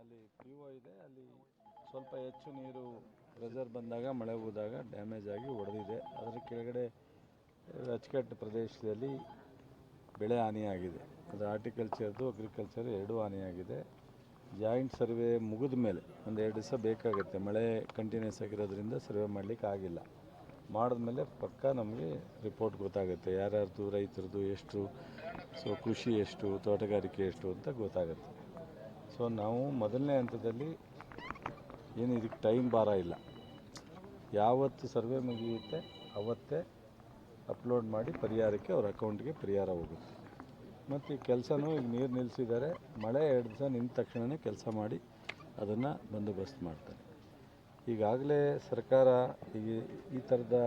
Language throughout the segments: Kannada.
ಅಲ್ಲಿ ಪಿ ಇದೆ, ಅಲ್ಲಿ ಸ್ವಲ್ಪ ಹೆಚ್ಚು ನೀರು ರೆಸರ್ವ್ ಬಂದಾಗ, ಮಳೆ ಹೋದಾಗ ಡ್ಯಾಮೇಜ್ ಆಗಿ ಒಡೆದಿದೆ. ಅದರ ಕೆಳಗಡೆ ಅಚ್ಚುಕಟ್ಟು ಪ್ರದೇಶದಲ್ಲಿ ಬೆಳೆ ಹಾನಿಯಾಗಿದೆ. ಅದು ಆರ್ಟಿಕಲ್ಚರ್ದು ಅಗ್ರಿಕಲ್ಚರ್ ಎರಡೂ ಹಾನಿಯಾಗಿದೆ. ಜಾಯಿಂಟ್ ಸರ್ವೆ ಮುಗಿದ ಮೇಲೆ ಒಂದು ಎರಡು ದಿವಸ ಬೇಕಾಗುತ್ತೆ. ಮಳೆ ಕಂಟಿನ್ಯೂಸ್ ಆಗಿರೋದ್ರಿಂದ ಸರ್ವೆ ಮಾಡಲಿಕ್ಕೆ ಆಗಿಲ್ಲ. ಮಾಡಿದ್ಮೇಲೆ ಪಕ್ಕ ನಮಗೆ ರಿಪೋರ್ಟ್ ಗೊತ್ತಾಗುತ್ತೆ. ಯಾರ್ಯಾರ್ದು ರೈತರದು ಎಷ್ಟು ಸೊ ಕೃಷಿ ಎಷ್ಟು, ತೋಟಗಾರಿಕೆ ಎಷ್ಟು ಅಂತ ಗೊತ್ತಾಗುತ್ತೆ. ಸೊ ನಾವು ಮೊದಲನೇ ಹಂತದಲ್ಲಿ ಏನು ಇದಕ್ಕೆ ಟೈಮ್ ಭಾರ ಇಲ್ಲ. ಯಾವತ್ತು ಸರ್ವೆ ಮುಗಿಯುತ್ತೆ, ಅವತ್ತೇ ಅಪ್ಲೋಡ್ ಮಾಡಿ ಪರಿಹಾರಕ್ಕೆ ಅವ್ರ ಅಕೌಂಟ್ಗೆ ಪರಿಹಾರ ಹೋಗುತ್ತೆ. ಮತ್ತು ಈ ಕೆಲಸನೂ ಈಗ ನೀರು ನಿಲ್ಲಿಸಿದ್ದಾರೆ ಮಳೆ ಎರಡು ದಿವಸ ನಿಂತ ತಕ್ಷಣವೇ ಕೆಲಸ ಮಾಡಿ ಅದನ್ನು ಬಂದೋಬಸ್ತ್ ಮಾಡ್ತಾರೆ. ಈಗಾಗಲೇ ಸರ್ಕಾರ ಈಗ ಈ ಥರದ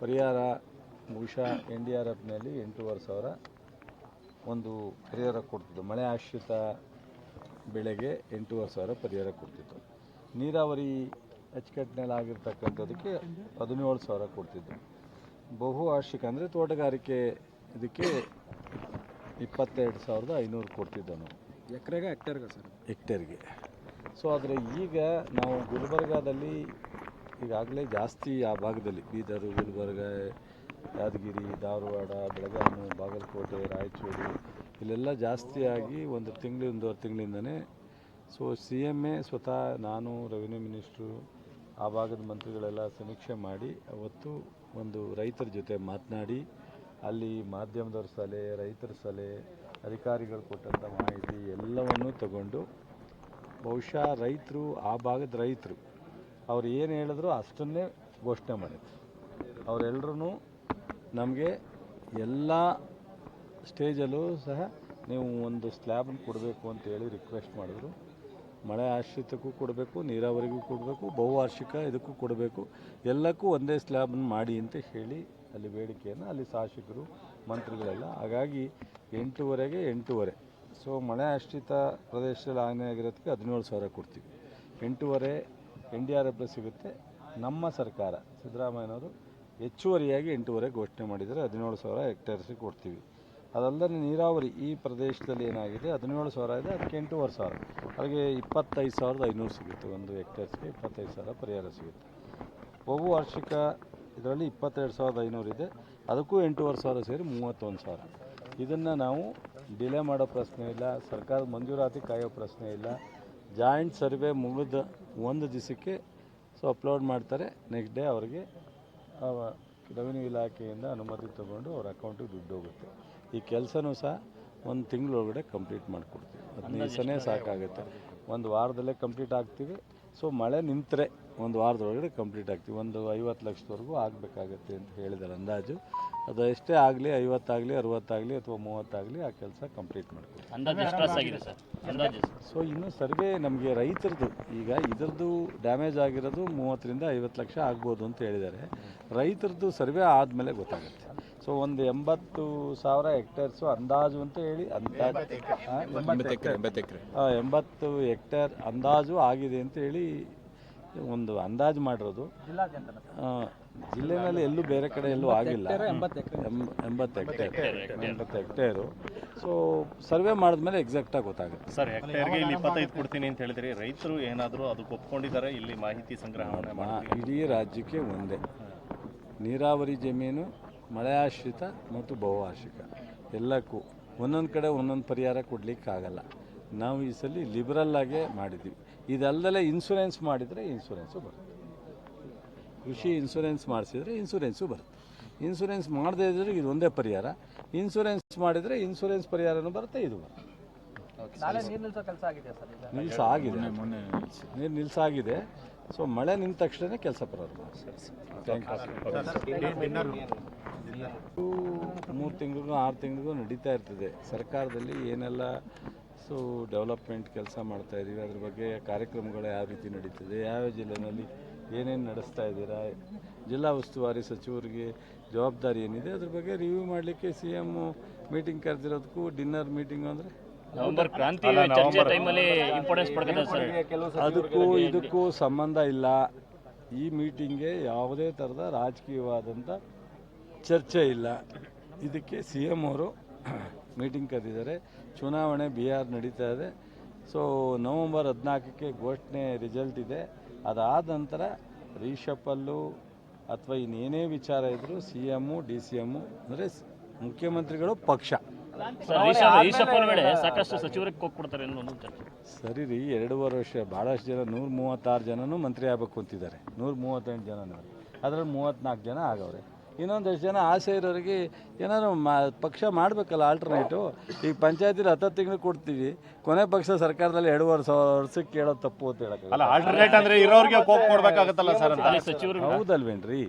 ಪರಿಹಾರ ಬಹುಶಃ ಎನ್ ಡಿ ಆರ್ ಎಫ್ನಲ್ಲಿ ಎಂಟೂವರೆ ಸಾವಿರ ಒಂದು ಪರಿಹಾರ ಕೊಡ್ತಿದ್ದು. ಮಳೆ ಆಶ್ರಿತ ಬೆಳೆಗೆ ಎಂಟೂವರೆ ಸಾವಿರ ಪರಿಹಾರ ಕೊಡ್ತಿತ್ತು. ನೀರಾವರಿ ಅಚ್ಚುಕಟ್ಟಿನಲ್ಲಿ ಆಗಿರ್ತಕ್ಕಂಥದ್ದಕ್ಕೆ ಹದಿನೇಳು ಸಾವಿರ ಕೊಡ್ತಿದ್ದು ಬಹು ವಾರ್ಷಿಕ ಅಂದರೆ ತೋಟಗಾರಿಕೆ ಇದಕ್ಕೆ ಇಪ್ಪತ್ತೆರಡು ಸಾವಿರದ ಐನೂರು ಕೊಡ್ತಿದ್ದನು. ಎಕರೆಗೆ ಹೆಕ್ಟೇರ್ಗೆ ಸರ್? ಹೆಕ್ಟೇರ್ಗೆ. ಸೊ ಆದರೆ ಈಗ ನಾವು ಗುಲ್ಬರ್ಗಾದಲ್ಲಿ ಈಗಾಗಲೇ ಜಾಸ್ತಿ ಆ ಭಾಗದಲ್ಲಿ ಬೀದರು ಗುಲ್ಬರ್ಗ ಯಾದಗಿರಿ, ಧಾರವಾಡ, ಬೆಳಗಾವಿ, ಬಾಗಲಕೋಟೆ, ರಾಯಚೂರು ಇಲ್ಲೆಲ್ಲ ಜಾಸ್ತಿಯಾಗಿ ಒಂದು ತಿಂಗಳು, ಒಂದೂವರೆ ತಿಂಗಳಿಂದನೇ ಸೊ ಸಿ ಎಂ ಎ ಸ್ವತಃ ನಾನು ರೆವಿನ್ಯೂ ಮಿನಿಸ್ಟ್ರು ಆ ಭಾಗದ ಮಂತ್ರಿಗಳೆಲ್ಲ ಸಮೀಕ್ಷೆ ಮಾಡಿ, ಅವತ್ತು ಒಂದು ರೈತರ ಜೊತೆ ಮಾತನಾಡಿ, ಅಲ್ಲಿ ಮಾಧ್ಯಮದವ್ರ ಸಲಹೆ, ರೈತರ ಸಲಹೆ, ಅಧಿಕಾರಿಗಳು ಕೊಟ್ಟಂಥ ಮಾಹಿತಿ ಎಲ್ಲವನ್ನೂ ತಗೊಂಡು, ಬಹುಶಃ ರೈತರು, ಆ ಭಾಗದ ರೈತರು, ಅವ್ರು ಏನು ಹೇಳಿದ್ರು ಅಷ್ಟನ್ನೇ ಘೋಷಣೆ ಮಾಡಿದ್ರು. ಅವರೆಲ್ಲರೂ ನಮಗೆ ಎಲ್ಲ ಸ್ಟೇಜಲ್ಲೂ ಸಹ ನೀವು ಒಂದು ಸ್ಲ್ಯಾಬನ್ನು ಕೊಡಬೇಕು ಅಂತೇಳಿ ರಿಕ್ವೆಸ್ಟ್ ಮಾಡಿದ್ರು. ಮಳೆ ಆಶ್ರಿತಕ್ಕೂ ಕೊಡಬೇಕು, ನೀರಾವರಿಗೂ ಕೊಡಬೇಕು, ಬಹುವಾರ್ಷಿಕ ಇದಕ್ಕೂ ಕೊಡಬೇಕು. ಎಲ್ಲಕ್ಕೂ ಒಂದೇ ಸ್ಲ್ಯಾಬನ್ನು ಮಾಡಿ ಅಂತ ಹೇಳಿ ಅಲ್ಲಿ ಬೇಡಿಕೆಯನ್ನು, ಅಲ್ಲಿ ಶಾಸಕರು, ಮಂತ್ರಿಗಳೆಲ್ಲ. ಹಾಗಾಗಿ ಎಂಟೂವರೆಗೆ ಎಂಟೂವರೆ. ಸೊ ಮಳೆ ಆಶ್ರಿತ ಪ್ರದೇಶದಲ್ಲಿ ಹಾನಿಯಾಗಿರೋದಕ್ಕೆ ಹದಿನೇಳು ಸಾವಿರ ಕೊಡ್ತೀವಿ. ಎಂಟೂವರೆ ಎನ್ ಡಿ ಆರ್ ಎಫ್ ಸಿಗುತ್ತೆ ನಮ್ಮ ಸರ್ಕಾರ. ಸಿದ್ದರಾಮಯ್ಯನವರು ಹೆಚ್ಚುವರಿಯಾಗಿ ಎಂಟೂವರೆ ಘೋಷಣೆ ಮಾಡಿದರೆ ಹದಿನೇಳು ಸಾವಿರ ಹೆಕ್ಟೇರ್ಸಿಗೆ ಕೊಡ್ತೀವಿ. ಅದಲ್ಲದೆ ನೀರಾವರಿ ಈ ಪ್ರದೇಶದಲ್ಲಿ ಏನಾಗಿದೆ? ಹದಿನೇಳು ಸಾವಿರ ಇದೆ, ಅದಕ್ಕೆ ಎಂಟೂವರೆ ಸಾವಿರ. ಅದಕ್ಕೆ ಇಪ್ಪತ್ತೈದು ಸಾವಿರದ ಐನೂರು ಸಿಗುತ್ತೆ ಒಂದು ಹೆಕ್ಟೇರ್ಸ್ಗೆ, ಇಪ್ಪತ್ತೈದು ಸಾವಿರ ಪರಿಹಾರ ಸಿಗುತ್ತೆ. ಬಹು ವಾರ್ಷಿಕ ಇದರಲ್ಲಿ ಇಪ್ಪತ್ತೆರಡು ಸಾವಿರದ ಐನೂರು ಇದೆ. ಅದಕ್ಕೂ ಎಂಟೂವರೆ ಸಾವಿರ ಸೇರಿ ಮೂವತ್ತೊಂದು ಸಾವಿರ. ಇದನ್ನು ನಾವು ಡಿಲೇ ಮಾಡೋ ಪ್ರಶ್ನೆ ಇಲ್ಲ, ಸರ್ಕಾರದ ಮಂಜೂರಾತಿ ಕಾಯೋ ಪ್ರಶ್ನೆ ಇಲ್ಲ. ಜಾಯಿಂಟ್ ಸರ್ವೆ ಮುಗಿದ ಒಂದು ದಿವಸಕ್ಕೆ ಸೊ ಅಪ್ಲೋಡ್ ಮಾಡ್ತಾರೆ. ನೆಕ್ಸ್ಟ್ ಡೇ ಅವರಿಗೆ ರೆವಿನ್ಯೂ ಇಲಾಖೆಯಿಂದ ಅನುಮತಿ ತಗೊಂಡು ಅವ್ರ ಅಕೌಂಟಿಗೆ ದುಡ್ಡು ಹೋಗುತ್ತೆ. ಈ ಕೆಲಸನೂ ಸಹ ಒಂದು ತಿಂಗಳೊಳಗಡೆ ಕಂಪ್ಲೀಟ್ ಮಾಡಿಕೊಡ್ತೀವಿ. ಹದಿನೈದು ದಿವ್ಸವೇ ಸಾಕಾಗುತ್ತೆ. ಒಂದು ವಾರದಲ್ಲೇ ಕಂಪ್ಲೀಟ್ ಆಗ್ತೀವಿ. ಸೊ ಮಳೆ ನಿಂತರೆ ಒಂದು ವಾರದೊಳಗಡೆ ಕಂಪ್ಲೀಟ್ ಆಗ್ತೀವಿ. ಒಂದು ಐವತ್ತು ಲಕ್ಷದವರೆಗೂ ಆಗಬೇಕಾಗತ್ತೆ ಅಂತ ಹೇಳಿದ್ದಾರೆ ಅಂದಾಜು. ಅದು ಎಷ್ಟೇ ಆಗಲಿ ಐವತ್ತಾಗಲಿ ಅರವತ್ತಾಗಲಿ ಅಥವಾ ಮೂವತ್ತಾಗಲಿ ಆ ಕೆಲಸ ಕಂಪ್ಲೀಟ್ ಅಂದಾಜು ಸೊ ಇನ್ನು ಸರ್ವೆ ನಮಗೆ ರೈತರದ್ದು ಈಗ ಇದರದ್ದು ಡ್ಯಾಮೇಜ್ ಆಗಿರೋದು ಮೂವತ್ತರಿಂದ ಐವತ್ತು ಲಕ್ಷ ಆಗ್ಬೋದು ಅಂತ ಹೇಳಿದ್ದಾರೆ. ರೈತರದ್ದು ಸರ್ವೆ ಆದಮೇಲೆ ಗೊತ್ತಾಗುತ್ತೆ. ಸೊ ಒಂದು ಎಂಬತ್ತು ಸಾವಿರ ಹೆಕ್ಟೇರ್ಸು ಅಂದಾಜು ಅಂತ ಹೇಳಿ ಅಂದಾಜು ಎಂಬತ್ತು ಹೆಕ್ಟೇರ್. ಅಂದಾಜು ಆಗಿದೆ ಅಂತ ಹೇಳಿ ಒಂದು ಅಂದಾಜು ಮಾಡಿರೋದು. ಜಿಲ್ಲೆನಲ್ಲಿ ಎಲ್ಲೂ ಬೇರೆ ಕಡೆ ಎಲ್ಲೂ ಆಗಿಲ್ಲ. ಎಂಬತ್ತು ಎಕರೆ. ಎಂಬ- ಎಂಬತ್ತು ಹೆಕ್ಟೇರ್ ಎಂಬತ್ತು ಹೆಕ್ಟೇರು ಸೊ ಸರ್ವೆ ಮಾಡಿದ್ಮೇಲೆ ಎಕ್ಸಾಕ್ಟಾಗಿ ಗೊತ್ತಾಗುತ್ತೆ. ಸರ್ ಹೆಕ್ಟೇರ್ಗೆ ಇಲ್ಲಿ ಇಪ್ಪತ್ತೈದು ಕೊಡ್ತೀನಿ ಅಂತ ಹೇಳಿದ್ರಿ. ರೈತರು ಏನಾದರೂ ಅದಕ್ಕೆ ಒಪ್ಕೊಂಡಿದ್ದಾರೆ? ಇಲ್ಲಿ ಮಾಹಿತಿ ಸಂಗ್ರಹಣೆ ಇಡೀ ರಾಜ್ಯಕ್ಕೆ ಒಂದೇ. ನೀರಾವರಿ ಜಮೀನು ಮಳೆ ಆಶ್ರಿತ ಮತ್ತು ಬಹುವಾರ್ಷಿಕ. ಎಲ್ಲಕ್ಕೂ ಒಂದೊಂದು ಕಡೆ ಒಂದೊಂದು ಪರಿಹಾರ ಕೊಡಲಿಕ್ಕಾಗಲ್ಲ. ನಾವು ಈ ಸಲ ಲಿಬರಲ್ ಆಗೇ ಮಾಡಿದ್ದೀವಿ ಇದಲ್ಲದೆ ಇನ್ಸೂರೆನ್ಸ್ ಮಾಡಿದರೆ ಇನ್ಸೂರೆನ್ಸು ಬರುತ್ತೆ. ಕೃಷಿ ಇನ್ಸೂರೆನ್ಸ್ ಮಾಡಿಸಿದರೆ ಇನ್ಸೂರೆನ್ಸು ಬರುತ್ತೆ. ಇನ್ಸೂರೆನ್ಸ್ ಮಾಡದೇ ಇದ್ರೆ ಇದು ಒಂದೇ ಪರಿಹಾರ. ಇನ್ಸೂರೆನ್ಸ್ ಮಾಡಿದರೆ ಇನ್ಸೂರೆನ್ಸ್ ಪರಿಹಾರನೂ ಬರುತ್ತೆ ಇದು ಬರುತ್ತೆ. ನಾಳೆ ನೀರು ನಿಲ್ಸೋ ಕೆಲಸ ಆಗಿದೆ ಸರ್ ಈಗ. ನಿಲ್ಸ. ಆಗಿದೆ ನೀರು ನಿಲ್ಸಾಗಿದೆ. ಸೊ ಮಳೆ ನಿಂತ ತಕ್ಷಣ ಕೆಲಸ ಪ್ರಾರಂಭ ಥ್ಯಾಂಕ್ ಯು ಮೂರು ತಿಂಗಳಿಗೂ ಆರು ತಿಂಗಳಿಗೂ ನಡೀತಾ ಇರ್ತದೆ. ಸರ್ಕಾರದಲ್ಲಿ ಏನೆಲ್ಲ ಸೊ ಡೆವಲಪ್ಮೆಂಟ್ ಕೆಲಸ ಮಾಡ್ತಾ ಇದ್ದೀವಿ. ಅದ್ರ ಬಗ್ಗೆ ಕಾರ್ಯಕ್ರಮಗಳು ಯಾವ ರೀತಿ ನಡೀತದೆ ಯಾವ ಜಿಲ್ಲೆನಲ್ಲಿ ಏನೇನು ನಡೆಸ್ತಾ ಇದ್ದೀರಾ ಜಿಲ್ಲಾ ಉಸ್ತುವಾರಿ ಸಚಿವರಿಗೆ ಜವಾಬ್ದಾರಿ ಏನಿದೆ ಅದ್ರ ಬಗ್ಗೆ ರಿವ್ಯೂ ಮಾಡಲಿಕ್ಕೆ ಸಿ ಎಂ ಮೀಟಿಂಗ್ ಕರೆದಿರೋದಕ್ಕೂ ಡಿನ್ನರ್ ಮೀಟಿಂಗ್ ಅಂದರೆ? ನವೆಂಬರ್ ಕ್ರಾಂತಿ ಚರ್ಚೆ ಟೈಮಲ್ಲಿ ಇಂಪಾರ್ಟೆನ್ಸ್ ಪಡ್ಕೊತಾರೆ ಸರ್ ಅದಕ್ಕೂ ಇದಕ್ಕೂ ಸಂಬಂಧ ಇಲ್ಲ. ಈ ಮೀಟಿಂಗ್ಗೆ ಯಾವುದೇ ಥರದ ರಾಜಕೀಯವಾದಂಥ ಚರ್ಚೆ ಇಲ್ಲ. ಇದಕ್ಕೆ ಸಿ ಎಂ ಅವರು ಮೀಟಿಂಗ್ ಕರೆದಿದ್ದಾರೆ. ಚುನಾವಣೆ ಬಿಹಾರ್ ನಡೀತಾ ಇದೆ. ಸೊ ನವಂಬರ್ ಹದಿನಾಲ್ಕಕ್ಕೆ ಘೋಷಣೆ ರಿಸಲ್ಟ್ ಇದೆ. ಅದಾದ ನಂತರ ರೀಶಫಲ್ಲು ಅಥವಾ ಇನ್ನೇನೇ ವಿಚಾರ ಇದ್ದರೂ C M D C M ಅಂದರೆ ಮುಖ್ಯಮಂತ್ರಿಗಳು ಪಕ್ಷ. ವೇಳೆ ಸಾಕಷ್ಟು ಸಚಿವರಿಗೆ ಕೊಟ್ಬಿಡ್ತಾರೆ ಸರಿ ರೀ ಎರಡೂವರೆ ವರ್ಷ ಭಾಳಷ್ಟು ಜನ ನೂರ ಮೂವತ್ತಾರು ಜನನೂ ಮಂತ್ರಿ ಆಗ್ಬೇಕು ಅಂತಿದ್ದಾರೆ. ನೂರ ಮೂವತ್ತೆಂಟು ಜನ ಅದರಲ್ಲಿ ಮೂವತ್ತ್ನಾಲ್ಕು ಜನ ಆಗವ್ರೆ. ಇನ್ನೊಂದಷ್ಟು ಜನ ಆಸೆ ಇರೋರಿಗೆ ಏನಾದ್ರು ಮಾ ಪಕ್ಷ ಮಾಡಬೇಕಲ್ಲ ಆಲ್ಟರ್ನೇಟು ಈಗ ಪಂಚಾಯತಿಲಿ ಹತ್ತು ತಿಂಗಳು ಕೊಡ್ತೀವಿ. ಕೊನೆ ಪಕ್ಷ ಸರ್ಕಾರದಲ್ಲಿ ಎರಡೂವರೆ ಸಾವಿರ ವರ್ಷಕ್ಕೆ ಕೇಳೋದು ತಪ್ಪು ಅಂತ ಹೇಳಕ್ಕೆ ಆಲ್ಟರ್ನೇಟ್ ಅಂದ್ರೆ ಇರೋರಿಗೆ ಕೋಪ್ ಕೊಡ್ಬೇಕಾಗತ್ತಲ್ಲ ಸರ್ ಸಚಿವರು ಹೌದಲ್ವೇನ್ರಿ?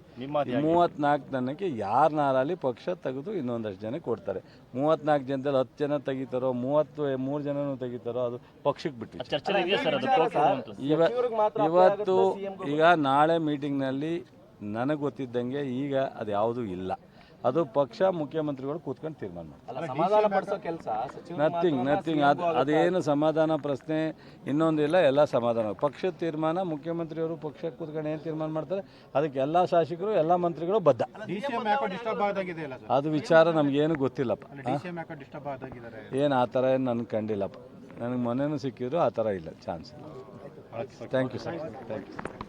ಮೂವತ್ನಾಲ್ಕು ಜನಕ್ಕೆ ಯಾರನ್ನಾರಲ್ಲಿ ಪಕ್ಷ ತೆಗೆದು ಇನ್ನೊಂದಷ್ಟು ಜನ ಕೊಡ್ತಾರೆ. ಮೂವತ್ನಾಲ್ಕು ಜನದಲ್ಲಿ ಹತ್ತು ಜನ ತೆಗಿತಾರೋ ಮೂವತ್ತು ಮೂರು ಜನನು ತೆಗಿತಾರೋ ಅದು ಪಕ್ಷಕ್ಕೆ ಬಿಟ್ಟು ಚರ್ಚೆ ಇದೆಯಾ ಸರ್ ಅದು? ಕೋರ್ಟ್ ಅಂತ. ಇವತ್ತು ಈಗ ನಾಳೆ ಮೀಟಿಂಗ್ನಲ್ಲಿ ನನಗೆ ಗೊತ್ತಿದ್ದಂಗೆ ಈಗ ಅದು ಯಾವುದೂ ಇಲ್ಲ. ಅದು ಪಕ್ಷ ಮುಖ್ಯಮಂತ್ರಿಗಳು ಕೂತ್ಕೊಂಡು ತೀರ್ಮಾನ ಮಾಡ್ತಾರೆ. ನಥಿಂಗ್ ನಥಿಂಗ್ ಅದು ಅದೇನು ಸಮಾಧಾನ ಪ್ರಶ್ನೆ ಇನ್ನೊಂದಿಲ್ಲ ಎಲ್ಲ ಸಮಾಧಾನ. ಪಕ್ಷದ ತೀರ್ಮಾನ ಮುಖ್ಯಮಂತ್ರಿಯವರು ಪಕ್ಷಕ್ಕೆ ಕೂತ್ಕೊಂಡು ಏನು ತೀರ್ಮಾನ ಮಾಡ್ತಾರೆ? ಅದಕ್ಕೆ ಎಲ್ಲ ಶಾಸಕರು ಎಲ್ಲ ಮಂತ್ರಿಗಳು ಬದ್ಧ. ಡಿಸ್ಟರ್ಬ್ ಆದಾಗಿದೆ ಸರ್? ಅದು ವಿಚಾರ ನಮಗೇನು ಗೊತ್ತಿಲ್ಲಪ್ಪ. ಏನು ಆ ಥರ ಏನು ನನಗೆ ಕಂಡಿಲ್ಲಪ್ಪ. ನನಗೆ ಮೊನ್ನೆನೂ ಸಿಕ್ಕಿದ್ರು ಆ ಥರ ಇಲ್ಲ chance thank you sir. Thank you